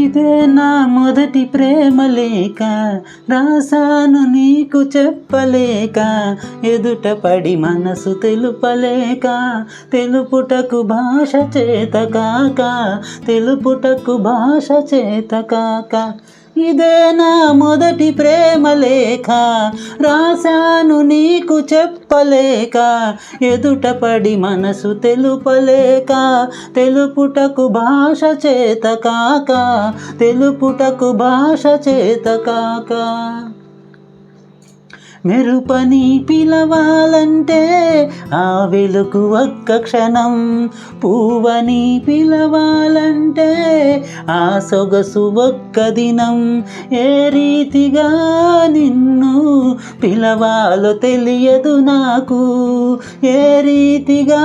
ఇదే నా మొదటి ప్రేమ లేక రాసాను నీకు చెప్పలేక ఎదుట పడి మనసు తెలుపలేక తెలుపుటకు భాష చేత కాక తెలుపుటకు భాష చేత కాక. ఇదే నా మొదటి ప్రేమ లేఖ. రాశాను నీకు చెప్పలేక ఎదుట పడి మనసు తెలుపలేక తెలుపుటకు భాష చేత కాక తెలుపుటకు భాష చేత కాక. మెరుపని పిలవాలంటే ఆ వెలుగు ఒక్క క్షణం. పువ్వని పిలవాలంటే ఆ సొగసు ఒక్క దినం. ఏ రీతిగా నిన్ను పిలవాలో తెలియదు నాకు. ఏ రీతిగా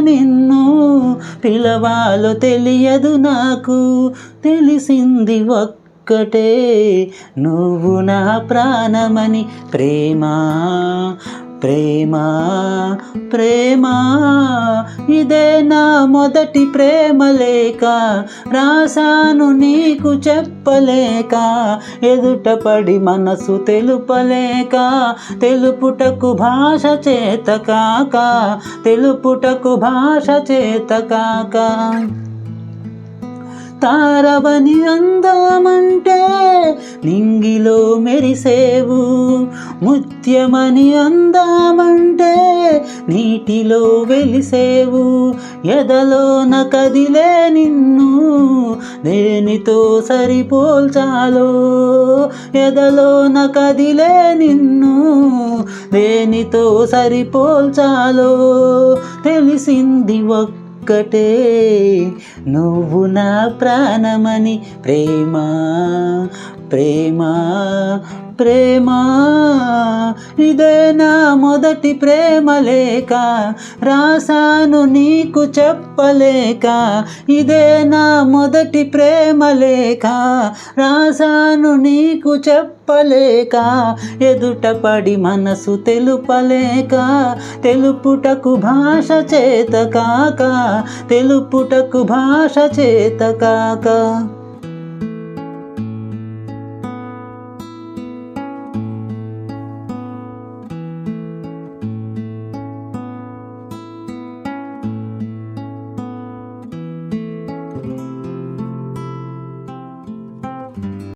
నిన్ను పిలవాలో తెలియదు నాకు. తెలిసింది ఒక్క ఒక్కటే నువ్వు నా ప్రాణమని ప్రేమ ప్రేమ ప్రేమ. ఇదే నా మొదటి ప్రేమ లేక రాసాను నీకు చెప్పలేక ఎదుట పడి మనసు తెలుపలేక తెలుపుటకు భాష చేత కాక తెలుపుటకు భాష చేత కాక. తారవని అందామంటే నింగిలో మెరిసేవు. ముత్యమని అందామంటే నీటిలో వెలిసేవు. ఎదలోన కదిలే నిన్ను దేనితో సరిపోల్చాలో. ఎదలోన కదిలే నిన్ను దేనితో సరిపోల్చాలో. తెలిసింది ఒక్క ఒక్కటే. నువ్వు నా ప్రాణమని ప్రేమ ప్రేమ ప్రేమ? ఇదే నా మొదటి ప్రేమ లేక రాసాను నీకు చెప్పలేక. ఇదే నా మొదటి ప్రేమ లేక రాసాను నీకు చెప్పలేక. ఎదుట పడి మనసు తెలుపలేక తెలుపుటకు భాష చేత కాక తెలుపుటకు భాష చేత కాక.